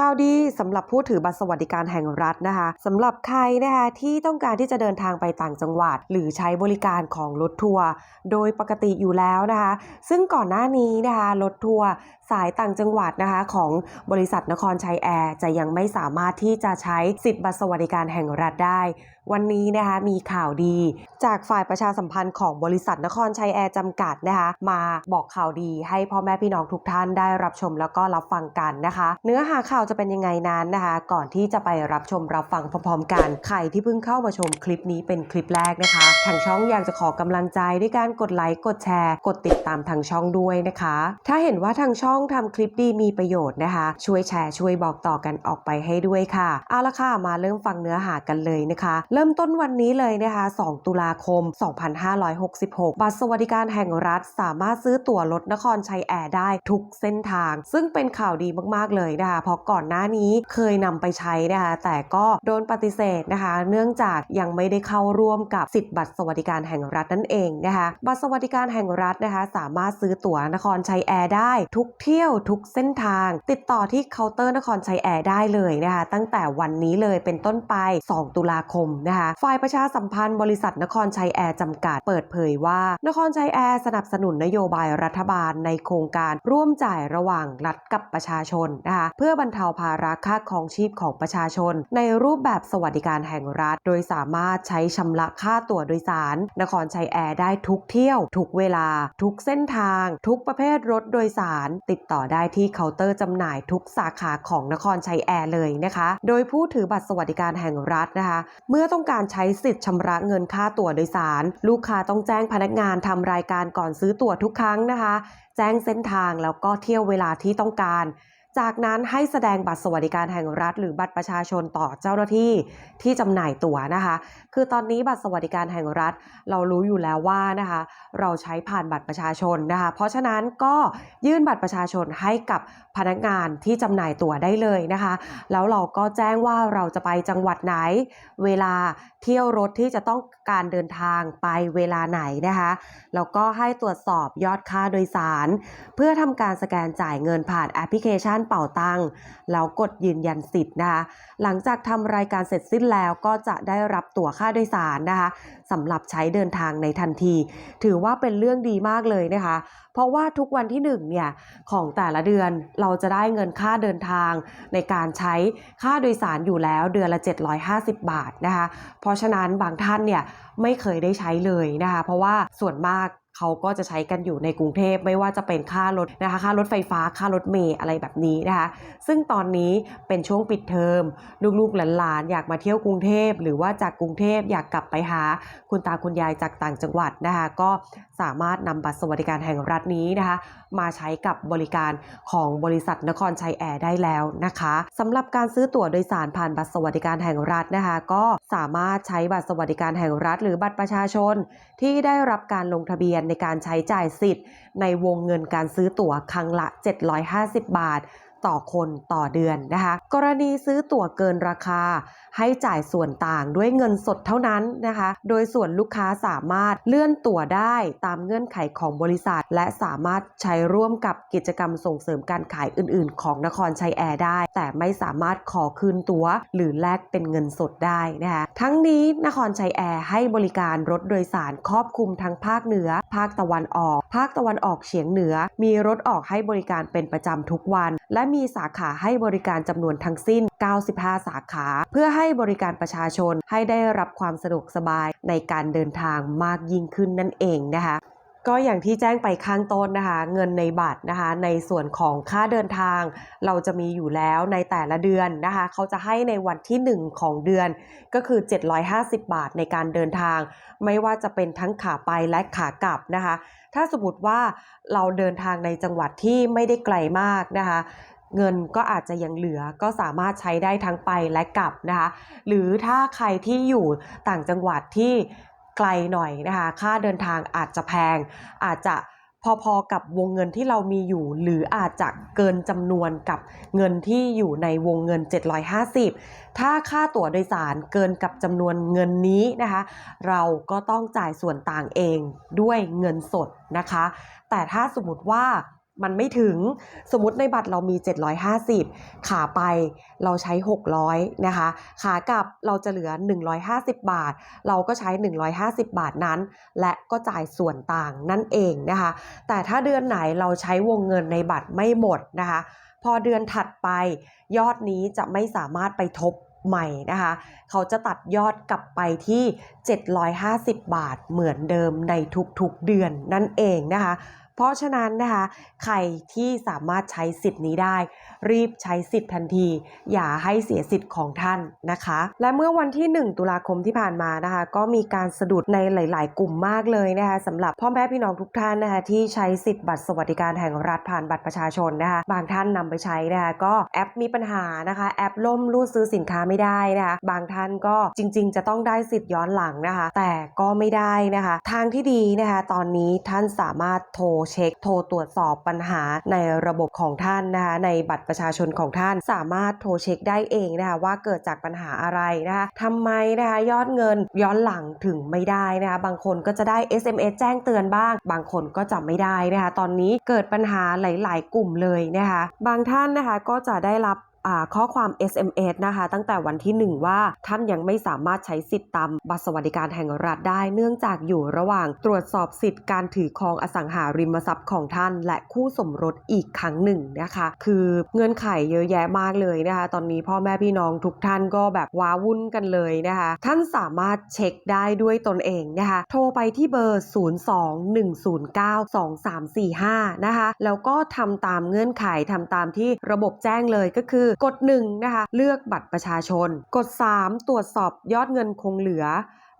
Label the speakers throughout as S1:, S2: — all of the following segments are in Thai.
S1: ข่าวดีสำหรับผู้ถือบัตรสวัสดิการแห่งรัฐนะคะสำหรับใครนะคะที่ต้องการที่จะเดินทางไปต่างจังหวัด หรือใช้บริการของรถทัวร์โดยปกติอยู่แล้วนะคะ ซึ่งก่อนหน้านี้นะคะรถทัวร์ สายต่างจังหวัดนะคะของบริษัทนครชัยแอร์จะยังไม่สามารถที่จะใช้สิทธิ์บัตรสวัสดิการแห่งรัฐได้ วันนี้นะคะมีข่าวดี จากฝ่ายประชาสัมพันธ์ของบริษัทนครชัยแอร์จำกัดนะคะมาบอกข่าวดีให้พ่อแม่พี่น้องทุกท่านได้รับชมแล้วก็รับฟังกันนะคะ เนื้อหาข่าวจะเป็นยังไงนั้นนะคะ ก่อนที่จะไปรับชมรับฟังพร้อมๆ กันใครที่เพิ่งเข้ามาชมคลิปนี้เป็นคลิปแรกนะคะทางช่องอยากจะขอกำลังใจด้วยการกดไลค์กดแชร์ กดติดตามทางช่องด้วยนะคะ ถ้าเห็นว่าทางช่อง้องทำคลิปดีมีประโยชน์นะคะ ช่วยแชร์ช่วยบอกต่อกันออกไปให้ด้วยค่ะ เอาละค่ะ มาเริ่มฟังเนื้อหากันเลยนะคะ เริ่มต้นวันนี้เลยนะคะ 2 ตุลาคม 2566 บัตรสวัสดิการแห่งรัฐสามารถซื้อตั๋วรถนครชัยแอร์ได้ทุกเส้นทาง ซึ่งเป็นข่าวดีมากๆเลยนะคะ เพราะก่อนหน้านี้เคยนำไปใช้นะคะ แต่ก็โดนปฏิเสธนะคะ เนื่องจากยังไม่ได้เข้าร่วมกับสิทธิ์บัตรสวัสดิการแห่งรัฐนั่นเองนะคะ บัตรสวัสดิการแห่งรัฐนะคะ สามารถซื้อตั๋วนครชัยแอร์ได้ทุกเที่ยวทุกเส้นทาง ติดต่อที่เคาน์เตอร์นครชัยแอร์ได้เลยนะคะตั้งแต่วันนี้เลยเป็นต้นไป 2 ตุลาคมนะคะฝ่ายประชาสัมพันธ์บริษัทนครชัยแอร์จำกัดเปิดเผยว่า นครชัยแอร์สนับสนุนนโยบายรัฐบาลในโครงการร่วมจ่ายระหว่างรัฐกับประชาชนนะคะเพื่อบรรเทาภาระค่าครองชีพของประชาชน ในรูปแบบสวัสดิการแห่งรัฐ โดยสามารถใช้ชำระค่าตั๋วโดยสาร นครชัยแอร์ได้ทุกเที่ยว ทุกเวลา ทุกเส้นทาง ทุกประเภทรถโดยสารติดต่อได้ที่เคาน์เตอร์จำหน่ายทุกสาขาของนครชัยแอร์เลยนะคะ โดยผู้ถือบัตรสวัสดิการแห่งรัฐนะคะ เมื่อต้องการใช้สิทธิ์ชำระเงินค่าตั๋วโดยสาร ลูกค้าต้องแจ้งพนักงานทำรายการก่อนซื้อตั๋วทุกครั้งนะคะ แจ้งเส้นทางแล้วก็เที่ยวเวลาที่ต้องการ จากนั้นให้แสดงบัตรสวัสดิการแห่งรัฐ หรือบัตรประชาชนต่อเจ้าหน้าที่ที่จำหน่ายตั๋วนะคะ คือตอนนี้บัตรสวัสดิการแห่งรัฐ เรารู้อยู่แล้วว่านะคะ เราใช้ผ่านบัตรประชาชนนะคะ เพราะฉะนั้นก็ยื่นบัตรประชาชนให้กับพนักงานที่จำหน่ายตั๋วได้เลยนะคะ แล้วเราก็แจ้งว่าเราจะไปจังหวัดไหน เวลาเที่ยวรถที่จะต้องการเดินทางไปเวลาไหนนะคะแล้วก็ให้ตรวจสอบยอดค่าโดยสาร เพื่อทำการสแกนจ่ายเงินผ่านแอปพลิเคชันเป่าตังแล้วกดยืนยันสิทธิ์นะคะหลังจากทำรายการเสร็จสิ้นแล้วก็จะได้รับตั๋วค่าโดยสารนะคะสำหรับใช้เดินทางในทันที ถือว่าเป็นเรื่องดีมากเลยนะคะ เพราะว่าทุกวันที่หนึ่งเนี่ยของแต่ละเดือนเราจะได้เงินค่าเดินทาง ในการใช้ค่าโดยสารอยู่แล้วเดือนละ 750 บาทนะคะ เพราะฉะนั้นบางท่านเนี่ยไม่เคยได้ใช้เลยนะคะ เพราะว่าส่วนมาก เขาก็จะใช้กันอยู่ในกรุงเทพไม่ว่าจะเป็นค่ารถนะคะค่ารถไฟฟ้าค่ารถเมล์อะไรแบบนี้นะคะซึ่งตอนนี้เป็นช่วงปิดเทอมลูกๆหลานๆอยากมาเที่ยวกรุงเทพ หรือว่าจากกรุงเทพอยากกลับไปหาคุณตาคุณยายจากต่างจังหวัดนะคะก็สามารถนำบัตรสวัสดิการแห่งรัฐนี้นะคะมาใช้กับบริการของบริษัทนครชัยแอร์ได้แล้วนะคะสำหรับการซื้อตั๋วโดยสารผ่านบัตรสวัสดิการแห่งรัฐนะคะก็สามารถใช้บัตรสวัสดิการแห่งรัฐ หรือบัตรประชาชนที่ได้รับการลงทะเบียนในการใช้จ่ายสิทธิ์ ในวงเงินการซื้อตั๋วครั้งละ 750 บาท ต่อคนต่อเดือนนะคะ กรณีซื้อตั๋วเกินราคา ให้จ่ายส่วนต่างด้วยเงินสดเท่านั้นนะคะ โดยส่วนลูกค้าสามารถเลื่อนตั๋วได้ตามเงื่อนไขของบริษัท และสามารถใช้ร่วมกับกิจกรรมส่งเสริมการขายอื่น ๆ ของนครชัยแอร์ได้ แต่ไม่สามารถขอคืนตั๋ว หรือแลกเป็นเงินสดได้นะคะทั้งนี้นครชัยแอร์ให้บริการรถโดยสารครอบคลุมทั้งภาคเหนือ ภาคตะวันออก ภาคตะวันออกเฉียงเหนือ มีรถออกให้บริการเป็นประจำทุกวัน และมีสาขาให้บริการจำนวนทั้งสิ้น 95 สาขา เพื่อให้บริการประชาชนให้ได้รับความสะดวกสบายในการเดินทางมากยิ่งขึ้นนั่นเองนะคะก็อย่างที่แจ้งไปข้างต้นนะคะ เงินในบัตรนะคะ ในส่วนของค่าเดินทาง เราจะมีอยู่แล้วในแต่ละเดือนนะคะ เขาจะให้ในวันที่ 1 ของเดือนก็คือ 750 บาทในการเดินทาง ไม่ว่าจะเป็นทั้งขาไปและขากลับนะคะ ถ้าสมมติว่าเราเดินทางในจังหวัดที่ไม่ได้ไกลมากนะคะ เงินก็อาจจะยังเหลือก็สามารถใช้ได้ทั้งไปและกลับนะคะหรือถ้าใครที่อยู่ต่างจังหวัดที่ไกลหน่อยนะคะค่าเดินทางอาจจะแพง อาจจะพอๆกับวงเงินที่เรามีอยู่ หรืออาจจะเกินจำนวนกับเงินที่อยู่ในวงเงิน 750 ถ้าค่าตั๋วโดยสารเกินกับจำนวนเงินนี้นะคะ เราก็ต้องจ่ายส่วนต่างเองด้วยเงินสดนะคะ แต่ถ้าสมมติว่า มันไม่ถึงสมมติในบัตรเรามี 750 ขาไปเราใช้ 600 นะคะ ขากลับเราจะเหลือ 150 บาท เราก็ใช้ 150 บาทนั้น และก็จ่ายส่วนต่างนั่นเองนะคะ แต่ถ้าเดือนไหนเราใช้วงเงินในบัตรไม่หมดนะคะ พอเดือนถัดไปยอดนี้จะไม่สามารถไปทบใหม่นะคะ เขาจะตัดยอดกลับไปที่ 750 บาทเหมือนเดิมในทุกๆเดือนนั่นเองนะคะ เพราะฉะนั้นนะคะใครที่สามารถใช้สิทธิ์นี้ได้ รีบใช้สิทธิ์ทันที อย่าให้เสียสิทธิ์ของท่านนะคะ และเมื่อวันที่ 1 ตุลาคมที่ผ่านมานะคะ ก็มีการสะดุดในหลาย ๆ กลุ่มมากเลยนะคะสำหรับพ่อแม่พี่น้องทุกท่านนะคะที่ใช้สิทธิ์บัตรสวัสดิการแห่งรัฐผ่านบัตรประชาชนนะคะบางท่านนำไปใช้นะคะก็แอปมีปัญหานะคะแอปล่มรูดซื้อสินค้าไม่ได้นะคะบางท่านก็จริง ๆ จะต้องได้สิทธิ์ย้อนหลังนะคะ แต่ก็ไม่ได้นะคะ ทางที่ดีนะคะ ตอนนี้ท่านสามารถโทรเช็ค โทรตรวจสอบปัญหาในระบบของท่านนะคะในบัตรประชาชนของท่านสามารถโทรเช็คได้เองนะคะว่าเกิดจากปัญหาอะไรนะคะทำไมนะคะยอดเงินย้อนหลังถึงไม่ได้นะคะบางคนก็จะได้ SMS แจ้งเตือนบ้าง บางคนก็จะไม่ได้นะคะตอนนี้เกิดปัญหาหลาย ๆ กลุ่มเลยนะคะบางท่านนะคะก็จะได้รับ ข้อความ SMS นะคะ ตั้งแต่วันที่ 1 ว่าท่านยังไม่สามารถใช้สิทธิ์ตามบัตรสวัสดิการแห่งรัฐได้ เนื่องจากอยู่ระหว่างตรวจสอบสิทธิ์การถือครองอสังหาริมทรัพย์ของท่าน และคู่สมรสอีกครั้งหนึ่งนะคะ คือเงื่อนไขเยอะแยะมากเลยนะคะ ตอนนี้พ่อแม่พี่น้องทุกท่านก็แบบว้าวุ่นกันเลยนะคะ ท่านสามารถเช็คได้ด้วยตนเองนะคะ โทรไปที่เบอร์ 02-109-2345 นะคะ แล้วก็ทำตามเงื่อนไขทำตามที่ระบบแจ้งเลยก็คือกด1นะคะเลือกบัตรประชาชน กด 3 ตรวจสอบยอดเงินคงเหลือ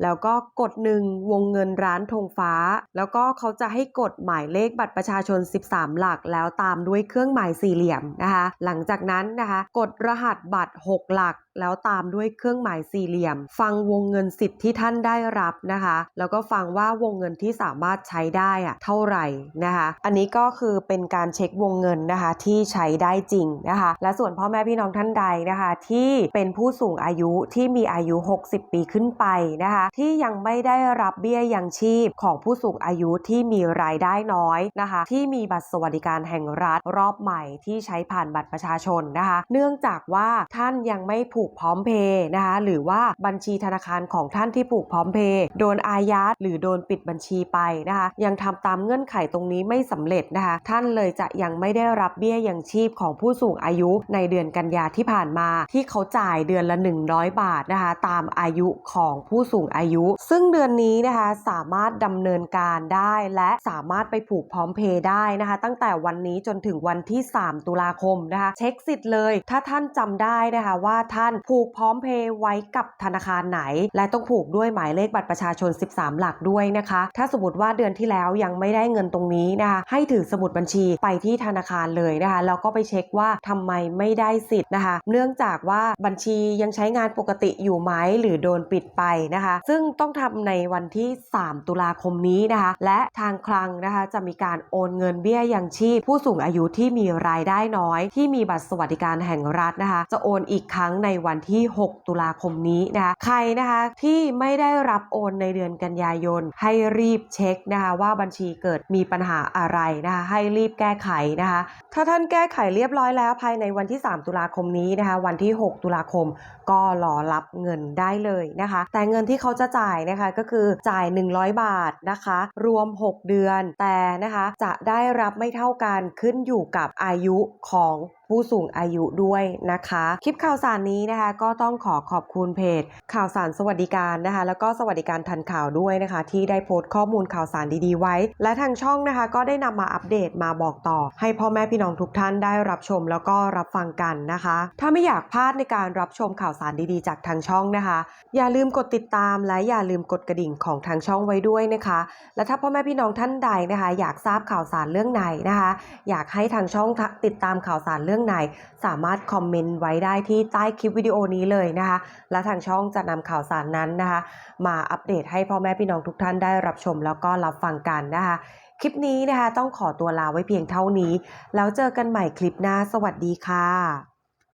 S1: แล้วก็กด 1 วงเงินร้านธงฟ้า แล้วก็เขาจะให้กดหมายเลขบัตรประชาชน 13 หลัก แล้วตามด้วยเครื่องหมายสี่เหลี่ยมนะคะ หลังจากนั้นนะคะ กดรหัสบัตร 6 หลัก แล้วตามด้วยเครื่องหมายสี่เหลี่ยม ฟังวงเงินสิทธิ์ที่ท่านได้รับนะคะ แล้วก็ฟังว่าวงเงินที่สามารถใช้ได้อะเท่าไหร่นะคะ อันนี้ก็คือเป็นการเช็ควงเงินนะคะที่ใช้ได้จริงนะคะ และส่วนพ่อแม่พี่น้องท่านใดนะคะ ที่เป็นผู้สูงอายุที่มีอายุ 60 ปีขึ้นไปนะคะ ที่ยังไม่ได้รับเบี้ยยังชีพของผู้สูงอายุที่มีรายได้น้อยนะคะ ที่มีบัตรสวัสดิการแห่งรัฐรอบใหม่ที่ใช้ผ่านบัตรประชาชนนะคะ เนื่องจากว่าท่านยังไม่ผูกกพร้อมเพย์นะคะหรือว่าบัญชีธนาคารของท่านที่ผูกพร้อมเพย์โดนอายัดหรือโดนปิดบัญชีไปนะคะยังทำตามเงื่อนไขตรงนี้ไม่สำเร็จนะคะท่านเลยจะยังไม่ได้รับเบี้ยยังชีพของผู้สูงอายุในเดือนกันยาที่ผ่านมา ที่เขาจ่ายเดือนละ 100 บาทนะคะตามอายุของผู้สูงอายุ ซึ่งเดือนนี้นะคะสามารถดำเนินการได้และสามารถไปผูกพร้อมเพย์ได้นะคะ ตั้งแต่วันนี้จนถึงวันที่ 3 ตุลาคมนะคะเช็คสิทธิ์เลย ถ้าท่านจำได้นะคะว่าท่านผูกพร้อมเพย์ไว้กับธนาคารไหน และต้องผูกด้วยหมายเลขบัตรประชาชน 13 หลักด้วยนะคะ ถ้าสมมติว่าเดือนที่แล้วยังไม่ได้เงินตรงนี้นะคะให้ถือสมุดบัญชีไปที่ธนาคารเลยนะคะแล้วก็ไปเช็คว่าทำไมไม่ได้สิทธิ์นะคะ เนื่องจากว่าบัญชียังใช้งานปกติอยู่ไหมหรือโดนปิดไปนะคะ ซึ่งต้องทำในวันที่ 3 ตุลาคมนี้นะคะ และทางคลังนะคะจะมีการโอนเงินเบี้ยยังชีพ ผู้สูงอายุที่มีรายได้น้อย ที่มีบัตรสวัสดิการแห่งรัฐนะคะ จะโอนอีกครั้งในวันที่ 6 ตุลาคมนี้นะคะใครนะคะที่ไม่ได้รับโอนในเดือนกันยายน ให้รีบเช็คนะคะว่าบัญชีเกิดมีปัญหาอะไรนะคะให้รีบแก้ไขนะคะถ้าท่านแก้ไขเรียบร้อยแล้วภายในวันที่ 3 ตุลาคมนี้นะคะวันที่ 6 ตุลาคมก็รอรับเงินได้เลยนะคะ แต่เงินที่เขาจะจ่ายนะคะก็คือจ่าย 100 บาทนะคะ รวม 6 เดือนแต่นะคะจะได้รับไม่เท่ากันขึ้นอยู่กับอายุของผู้สูงอายุด้วยนะคะ คลิปข่าวสารนี้นะคะ ก็ต้องขอขอบคุณเพจ ข่าวสารสวัสดิการนะคะ แล้วก็สวัสดิการทันข่าวด้วยนะคะ ที่ได้โพสต์ข้อมูลข่าวสารดีๆไว้ และทางช่องนะคะ ก็ได้นำมาอัปเดตมาบอกต่อ ให้พ่อแม่พี่น้องทุกท่านได้รับชมแล้วก็รับฟังกันนะคะ ถ้าไม่อยากพลาดในการรับชมข่าวสารดีๆ จากทางช่องนะคะ อย่าลืมกดติดตามและอย่าลืมกดกระดิ่งของทางช่องไว้ด้วยนะคะ และถ้าพ่อแม่พี่น้องท่านใดนะคะ อยากทราบข่าวสารเรื่องไหนนะคะ อยากให้ทางช่องติดตามข่าวสารเรื่องรื่องไหน สามารถคอมเมนต์ไว้ได้ที่ใต้คลิปวิดีโอนี้เลยนะคะ และทางช่องจะนำข่าวสารนั้นนะคะ มาอัปเดตให้พ่อแม่พี่น้องทุกท่านได้รับชมแล้วก็รับฟังกันนะคะ คลิปนี้นะคะต้องขอตัวลาไว้เพียงเท่านี้ แล้วเจอกันใหม่คลิปหน้า สวัสดีค่ะ